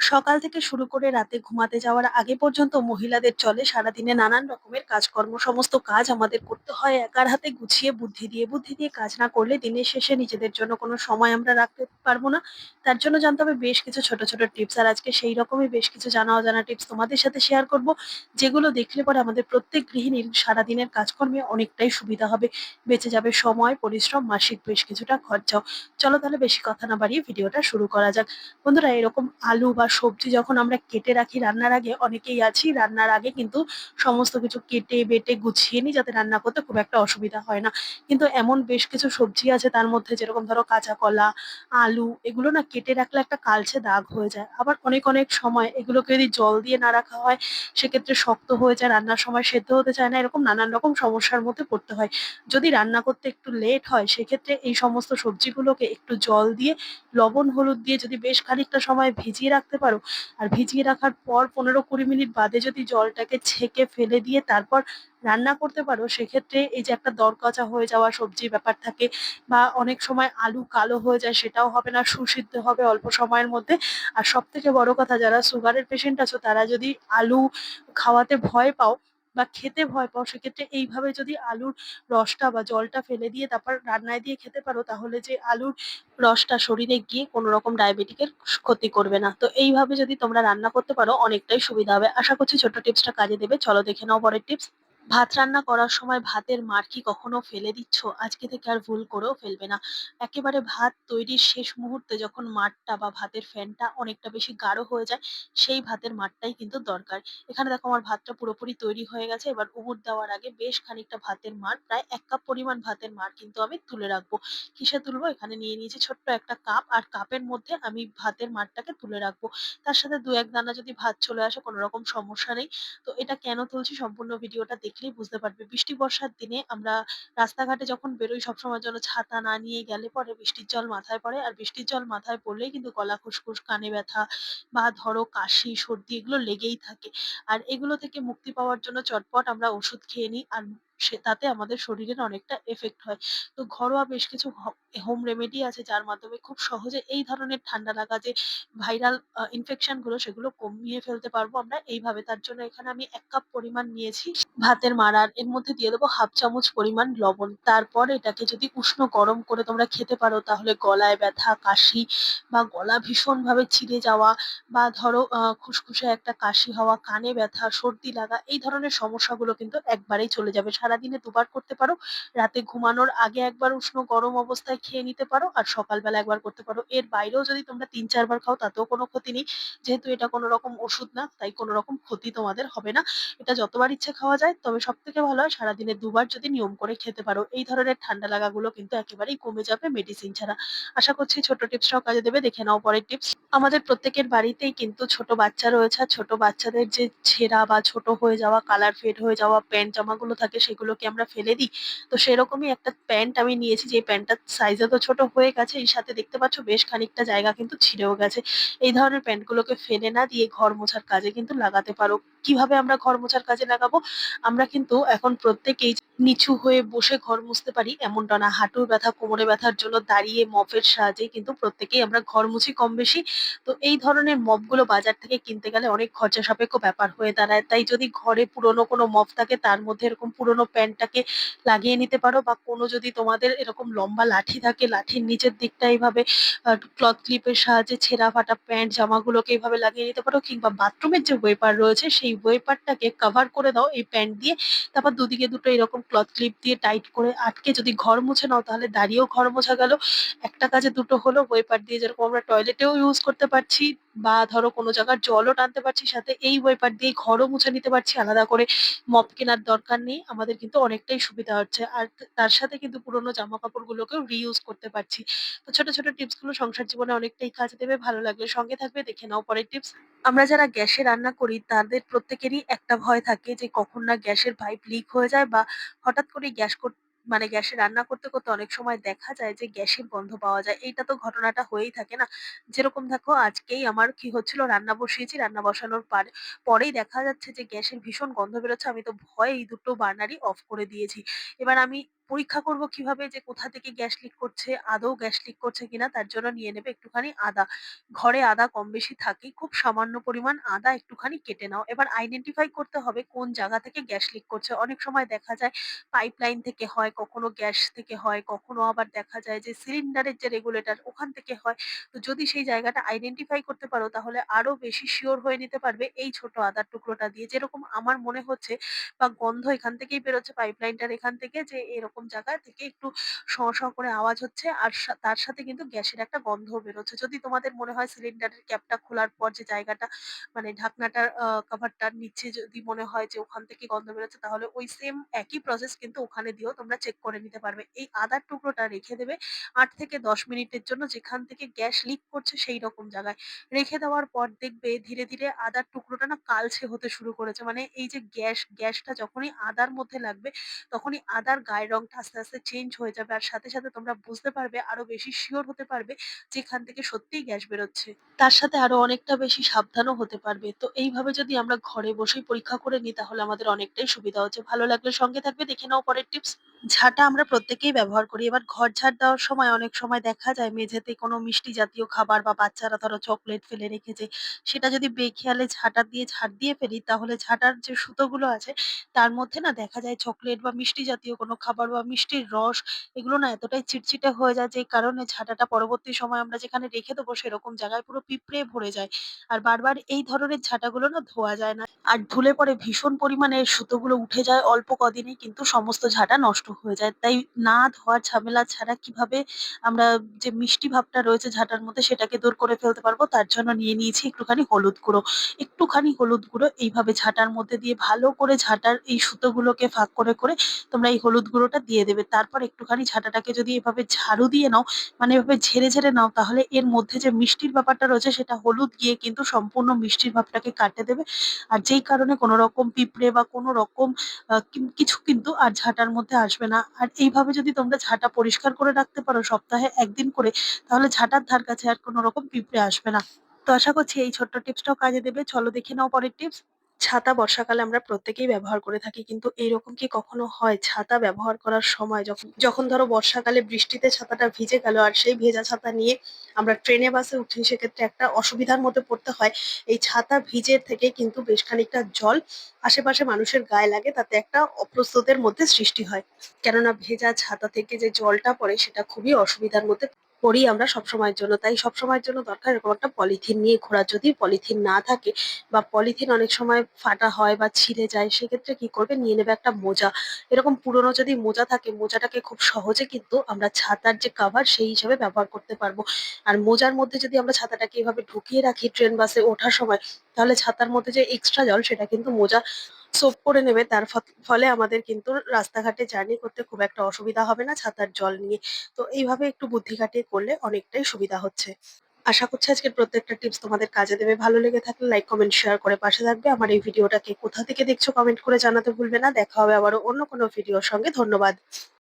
সকাল থেকে শুরু করে রাতে ঘুমাতে যাওয়ার আগে পর্যন্ত মহিলাদের চলে সারাদিনে নানান রকমের কাজকর্ম, সমস্ত কাজ আমাদের করতে হয়। একার হাতে গুছিয়ে বুদ্ধি দিয়ে বুদ্ধি দিয়ে কাজ না করলে দিনের শেষে নিজেদের জন্য কোনো সময় আমরা রাখতে পারব না। তার জন্য জানতে হবে, বেশ কিছু ছোট ছোট টিপস। আর আজকে সেই রকমই বেশ কিছু জানা অজানা টিপস তোমাদের সাথে শেয়ার করব, যেগুলো দেখলে পরে আমাদের প্রত্যেক গৃহিণীর সারাদিনের কাজকর্মে অনেকটাই সুবিধা হবে। বেঁচে যাবে সময়, পরিশ্রম, মাসিক বেশ কিছুটা খরচাও। চলো তাহলে বেশি কথা না বাড়িয়ে ভিডিওটা শুরু করা যাক। বন্ধুরা, এরকম আলু বা সবজি যখন আমরা কেটে রাখি রান্নার আগে, অনেকেই আছি রান্নার আগে কিন্তু সমস্ত কিছু কেটে, বেটে, গুছিয়ে নিই যাতে রান্না করতে খুব একটা অসুবিধা হয় না। কিন্তু এমন বেশ কিছু সবজি আছে তার মধ্যে যেরকম ধরো কাঁচা কলা, আলু, এগুলো না কেটে রাখলে একটা কালচে দাগ হয়ে যায়। আবার অনেক অনেক সময় এগুলোকে যদি জল দিয়ে না রাখা হয়, সেক্ষেত্রে শক্ত হয়ে যায়, রান্নার সময় সেদ্ধ হতে চায় না, এরকম নানান রকম সমস্যার মধ্যে পড়তে হয়। যদি রান্না করতে একটু লেট হয়, সেক্ষেত্রে এই সমস্ত সবজিগুলোকে একটু জল দিয়ে, লবণ, হলুদ দিয়ে যদি বেশ খানিকটা সময় ভিজিয়ে রাখতে পারো। আর ভিজিয়ে রাখার পর পনেরো কুড়ি মিনিট বাদে যদি জলটাকে ছেঁকে ফেলে দিয়ে তারপর রান্না করতে পারো, সেক্ষেত্রে এই যে একটা দরকচা হয়ে যাওয়া সবজির ব্যাপার থাকে বা অনেক সময় আলু কালো হয়ে যায় সেটাও হবে না, সুসিদ্ধ হবে অল্প সময়ের মধ্যে। আর সব থেকে বড় কথা, যারা সুগারের পেশেন্ট আছো, তারা যদি আলু খাওয়াতে ভয় পাও বা খেতে ভয় পাও, সেক্ষেত্রে এইভাবে যদি আলুর রসটা বা জলটা ফেলে দিয়ে তারপর রান্নায় দিয়ে খেতে পারো, তাহলে যে আলুর রসটা শরীরে গিয়ে কোনো রকম ডায়াবেটিকের ক্ষতি করবে না। তো এইভাবে যদি তোমরা রান্না করতে পারো, অনেকটাই সুবিধা হবে। আশা করছি ছোট্ট টিপসটা কাজে দেবে। চলো দেখে নাও পরের টিপস। ভাত রান্না করার সময় ভাতের মার কি কখনো ফেলে দিচ্ছ? আজকে থেকে আর ভুল করেও ফেলবে না। একেবারে ভাত তৈরির শেষ মুহূর্তে যখন মাঠটা বা ভাতের ফ্যানটা অনেকটা বেশি গাঢ় হয়ে যায়, সেই ভাতের মারটাই কিন্তু দরকার। এখানে দেখো আমার ভাতটা পুরোপুরি তৈরি হয়ে গেছে। এবার উবুর দেওয়ার আগে বেশ খানিকটা ভাতের মার, প্রায় এক কাপ পরিমাণ ভাতের মার কিন্তু আমি তুলে রাখব। কিসে তুলবো? এখানে নিয়ে নিয়েছি ছোট্ট একটা কাপ আর কাপের মধ্যে আমি ভাতের মারটাকে তুলে রাখব। তার সাথে দু এক দানা যদি ভাত চলে আসে, কোনো রকম সমস্যা নেই। তো এটা কেন তুলছি? সম্পূর্ণ ভিডিওটা দেখলেই বুঝতে পারবে। বৃষ্টি বর্ষার দিনে আমরা রাস্তাঘাটে যখন বেরোই সবসময় জন্য ছাতা না নিয়ে গেলে পরে বৃষ্টির জল মাথায় পড়ে। আর বৃষ্টির জল মাথায় পড়লেই কিন্তু গলা খুসখুস, কানে ব্যথা বা ধরো কাশি, সর্দি এগুলো লেগেই থাকে। আর এগুলো থেকে মুক্তি পাওয়ার জন্য চটপট আমরা ওষুধ খেয়ে নিই। আর সে তাতে আমাদের শরীরের অনেকটা এফেক্ট হয়। তো ঘরোয়া বেশ কিছু হোম রেমেডি আছে যার মাধ্যমে খুব সহজে এই ধরনের ঠান্ডা লাগা যে ভাইরাল ইনফেকশনগুলো সেগুলো কমিয়ে ফেলতে পারব আমরা। এইভাবে তার জন্য এখানে আমি এক কাপ পরিমাণ নিয়েছি ভাতের মারার এর মধ্যে দিয়ে দেবো হাফ চামচ পরিমাণ লবণ। তারপর এটাকে যদি উষ্ণ গরম করে তোমরা খেতে পারো, তাহলে গলায় ব্যথা, কাশি বা গলা ভীষণ ভাবে ছিঁড়ে যাওয়া বা ধরো খুসখুসে একটা কাশি হওয়া, কানে ব্যথা, সর্দি লাগা এই ধরনের সমস্যাগুলো কিন্তু একবারেই চলে যাবে। সারাদিনে দুবার করতে পারো। রাতে ঘুমানোর আগে একবার উষ্ণ গরম অবস্থায় খেয়ে নিতে পারো আর সকালবেলা একবার করতে পারো। এর বাইরেও যদি তোমরা তিন চারবার খাও তাতেও কোনো ক্ষতি নেই। যেহেতু এটা কোনো রকম ওষুধ না, তাই কোনো রকম ক্ষতি তোমাদের হবে না। এটা যতবার ইচ্ছে খাওয়া যায়, তবে সব থেকে ভালো হয় সারাদিনে দুবার যদি নিয়ম করে খেতে পারো। এই ধরনের ঠান্ডা লাগাগুলো কিন্তু একেবারেই কমে যাবে মেডিসিন ছাড়া। আশা করছি ছোট টিপসটাও কাজে দেবে। দেখে নাও পরের টিপস আমাদের প্রত্যেকের বাড়িতেই কিন্তু ছোট বাচ্চা রয়েছে। ছোট বাচ্চাদের যে ছেঁড়া বা ছোট হয়ে যাওয়া কালার ফেড হয়ে যাওয়া প্যান্ট জামাগুলো থাকে সেগুলোকে আমরা ফেলে দিই। তো সেরকমই একটা প্যান্ট আমি নিয়েছি, যে প্যান্টটার সাইজে তো ছোট হয়ে গেছে এই সাথে দেখতে পাচ্ছ বেশ খানিকটা জায়গা কিন্তু ছিঁড়েও গেছে। এই ধরনের প্যান্টগুলোকে ফেলে না দিয়ে ঘর মোছার কাজে কিন্তু লাগাতে পারো। কীভাবে আমরা ঘর মোছার কাজে লাগাবো? আমরা কিন্তু এখন প্রত্যেকেই নিচু হয়ে বসে ঘর মুছতে পারি, এমনটা না। হাঁটুর ব্যথা, কোমরে ব্যথার জন্য দাঁড়িয়ে মপের সাহায্যে কিন্তু প্রত্যেকেই আমরা ঘর মুছি কম বেশি। তো এই ধরনের মপগুলো বাজার থেকে কিনতে গেলে অনেক খরচা সাপেক্ষ ব্যাপার হয়ে দাঁড়ায়। তাই যদি ঘরে পুরনো কোনো মপ থাকে, তার মধ্যে এরকম পুরনো প্যান্টটাকে লাগিয়ে নিতে পারো বা কোনো যদি তোমাদের এরকম লম্বা লাঠি থাকে, লাঠির নিচের দিকটা এইভাবে ক্লথ ক্লিপের সাহায্যে ছেঁড়া ফাটা প্যান্ট, জামাগুলোকে এইভাবে লাগিয়ে নিতে পারো কিংবা বাথরুমের যে ওয়েপার রয়েছে, সেই ওয়েপারটাকে কভার করে দাও এই প্যান্ট দিয়ে। তারপর দুদিকে দুটো এরকম ক্লথ ক্লিপ দিয়ে টাইট করে আটকে যদি ঘর মুছে নাও, তাহলে দাঁড়িয়েও ঘর মোছা গেল। একটা কাজে দুটো হলো ওয়েপার দিয়ে যেরকম আমরা টয়লেটেও ইউজ করতে পারছি বা ধরো কোনো জায়গার জলও টানতে পারছি, সাথে এই ওয়েপার দিয়ে ঘরও মুছে নিতে পারছি। আলাদা করে মপ কেনার দরকার নেই, আমাদের কিন্তু অনেকটাই সুবিধা হচ্ছে। আর তার সাথে কিন্তু পুরোনো জামা কাপড়গুলোকেও রিইউজ করতে পারছি। তো ছোট ছোট টিপসগুলো সংসার জীবনে অনেকটাই কাজে দেবে। ভালো লাগলে সঙ্গে থাকবে, দেখে নাও পরের টিপস আমরা যারা গ্যাসে রান্না করি, তাদের প্রত্যেকেরই একটা ভয় থাকে যে কখন না গ্যাসের পাইপ লিক হয়ে যায় বা হঠাৎ করে গ্যাস মানে গ্যাসে রান্না করতে করতে অনেক সময় দেখা যায় যে গ্যাসে গন্ধ পাওয়া যায়। এইটা তো ঘটনাটা হয়েই থাকে না। যেরকম দেখো আজকেই আমার কি হচ্ছিল, রান্না বসিয়েছি, রান্না বসানোর পর- পরেই দেখা যাচ্ছে যে গ্যাসের ভীষণ গন্ধ বেরোচ্ছে। আমি তো ভয়ে এই দুটো বার্নারই অফ করে দিয়েছি। এবার আমি পরীক্ষা করব কীভাবে যে কোথা থেকে গ্যাস লিক করছে, আদৌ গ্যাস লিক করছে কিনা তার জন্য নিয়ে নেবে একটুখানি আদা। ঘরে আদা কম বেশি থাকে খুব সামান্য পরিমাণ আদা একটুখানি কেটে নাও। এবার আইডেন্টিফাই করতে হবে কোন জায়গা থেকে গ্যাস লিক করছে। অনেক সময় দেখা যায় পাইপলাইন থেকে হয়, কখনো গ্যাস থেকে হয়, কখনো আবার দেখা যায় যে সিলিন্ডারের যে রেগুলেটর ওখান থেকে হয়। তো যদি সেই জায়গাটা আইডেন্টিফাই করতে পারো তাহলে আরও বেশি শিওর হয়ে নিতে পারবে এই ছোট আদার টুকরোটা দিয়ে। যেরকম আমার মনে হচ্ছে বা গন্ধ এখান থেকেই বেরোচ্ছে পাইপলাইনটার এখান থেকে যে এরকম জায়গা থেকে একটু শঁ, করে আওয়াজ হচ্ছে আর তার সাথে কিন্তু গ্যাসের একটা গন্ধ বেরোচ্ছে। যদি তোমাদের মনে হয় সিলিন্ডারের ক্যাপটা খোলার পর যে জায়গাটা মানে ঢাকনাটার আ কভারটার নিচে যদি মনে হয় যে ওখান থেকে গন্ধ বেরোচ্ছে তাহলে ওই সেম একই প্রসেস কিন্তু ওখানে দিয়েও তোমরা চেক করে নিতে পারবে। এই আদার টুকরোটা রেখে দেবে আট থেকে ১০ মিনিটের জন্য যেখান থেকে গ্যাস লিক করছে সেই রকম জায়গায়। রেখে দেওয়ার পর দেখবে ধীরে, ধীরে আদার টুকরোটা না কালচে হতে শুরু করেছে। মানে এই যে গ্যাস, গ্যাসটা যখনই আদার মধ্যে লাগবে তখনই আদার গায়ের রংটা আস্তে, আস্তে চেঞ্জ হয়ে যাবে। আর সাথে, সাথে তোমরা বুঝতে পারবে আরও বেশি শিওর হতে পারবে যেখান থেকে সত্যিই গ্যাস বেরোচ্ছে। তার সাথে আরও অনেকটা বেশি সাবধানও হতে পারবে। তো এইভাবে যদি আমরা ঘরে বসেই পরীক্ষা করে নিই তাহলে আমাদের অনেকটাই সুবিধা হচ্ছে। ভালো লাগলে সঙ্গে থাকবে দেখে নাও পরের টিপস। ঝাঁটা আমরা প্রত্যেকেই ব্যবহার করি। এবার ঘর ঝাড় দেওয়ার সময় অনেক সময় দেখা যায় মেঝেতে কোনো মিষ্টি জাতীয় খাবার বা বাচ্চারা ধরো চকোলেট ফেলে রেখেছে, সেটা যদি বেখেয়ালে ঝাঁটা দিয়ে ঝাড় দিয়ে ফেলি তাহলে ঝাঁটার যে সুতোগুলো আছে তার মধ্যে না দেখা যায় চকোলেট বা মিষ্টি জাতীয় কোনো খাবার বা মিষ্টির রস এগুলো না এতটাই চিটচিটে হয়ে যায় যে কারণে ঝাঁটাটা পরবর্তী সময় আমরা যেখানে রেখে দেবো সেরকম জায়গায় পুরো পিঁপড়ে ভরে যায়। আর বারবার এই ধরনের ঝাঁটাগুলো না ধোয়া যায় না। আর ধুলে পরে ভীষণ পরিমাণে সুতোগুলো উঠে যায় অল্প কদিনেই কিন্তু সমস্ত ঝাঁটা নষ্ট হয়ে যায়। তাই না ধোয়ার ঝামেলা ছাড়া কীভাবে আমরা যে মিষ্টি ভাবটা রয়েছে ঝাঁটার মধ্যে সেটাকে দূর করে ফেলতে পারব তার জন্য নিয়ে নিয়েছি একটুখানি হলুদ গুঁড়ো। একটুখানি হলুদ গুঁড়ো এইভাবে ঝাঁটার মধ্যে দিয়ে ভালো করে ঝাঁটার এই সুতোগুলোকে ফাঁক করে, করে তোমরা এই হলুদ গুঁড়োটা দিয়ে দেবে। তারপর একটুখানি ঝাঁটাটাকে যদি এভাবে ঝাড়ু দিয়ে নাও, মানে এভাবে ঝেড়ে, ঝেড়ে নাও তাহলে এর মধ্যে যে মিষ্টির ব্যাপারটা রয়েছে সেটা হলুদ গিয়ে কিন্তু সম্পূর্ণ মিষ্টির ভাবটাকে কাটে দেবে। আর যেই কারণে কোনো রকম পিঁপড়ে বা কোনো রকম কিছু কিন্তু আর ঝাঁটার মধ্যে আসবে না। আর এইভাবে যদি তোমরা ঝাঁটা পরিষ্কার করে রাখতে পারো সপ্তাহে একদিন করে, তাহলে ঝাঁটার ধার কাছে আর কোনো রকম পিঁপড়ে আসবে না। তো আশা করছি এই ছোট্ট টিপসটাও কাজে দেবে। চলো দেখে নাও পরের টিপস। ছাতা বর্ষাকালে আমরা প্রত্যেকেই ব্যবহার করে থাকি। কিন্তু এরকম কি কখনো হয় ছাতা ব্যবহার করার সময় যখন যখন ধরো বর্ষাকালে বৃষ্টিতে ছাতাটা ভিজে গেল আর সেই ভেজা ছাতা নিয়ে আমরা ট্রেনে বাসে উঠি, সেক্ষেত্রে একটা অসুবিধার মধ্যে পড়তে হয়। এই ছাতা ভিজে থেকে কিন্তু বেশ খানিকটা জল আশেপাশে মানুষের গায়ে লাগে, তাতে একটা অপ্রস্তুতের মধ্যে সৃষ্টি হয়। কেননা ভেজা ছাতা থেকে যে জলটা পড়ে, সেটা খুবই অসুবিধার মধ্যে পড়ি আমরা সবসময়ের জন্য। তাই সবসময়ের জন্য দরকার এরকম একটা পলিথিন নিয়ে ঘোরা। যদি পলিথিন না থাকে বা পলিথিন অনেক সময় ফাটা হয় বা ছিঁড়ে যায়, সেক্ষেত্রে কি করবে নিয়ে নেবে একটা মোজা। এরকম পুরনো যদি মোজা থাকে, মোজাটাকে খুব সহজে কিন্তু আমরা ছাতার যে কভার সেই হিসেবে ব্যবহার করতে পারব। আর মোজার মধ্যে যদি আমরা ছাতাটাকে এভাবে ঢুকিয়ে রাখি ট্রেন বাসে ওঠার সময়, তাহলে ছাতার মধ্যে যে এক্সট্রা জল, সেটা কিন্তু মোজা সোক করে নেবে তার ফলে আমাদের কিন্তু রাস্তাঘাটে জার্নি করতে খুব একটা অসুবিধা হবে না ছাতার জল নিয়ে। তো এইভাবে একটু বুদ্ধি খাটিয়ে করলে অনেকটাই সুবিধা হচ্ছে। আশা করছি আজকের প্রত্যেকটা টিপস তোমাদের কাজে দেবে। ভালো লেগে থাকলে লাইক, কমেন্ট, শেয়ার করে পাশে থাকবে। আমার এই ভিডিওটাকে কোথা থেকে দেখছ কমেন্ট করে জানাতে ভুলবে না। দেখা হবে আবারও অন্য কোনো ভিডিওর সঙ্গে। ধন্যবাদ।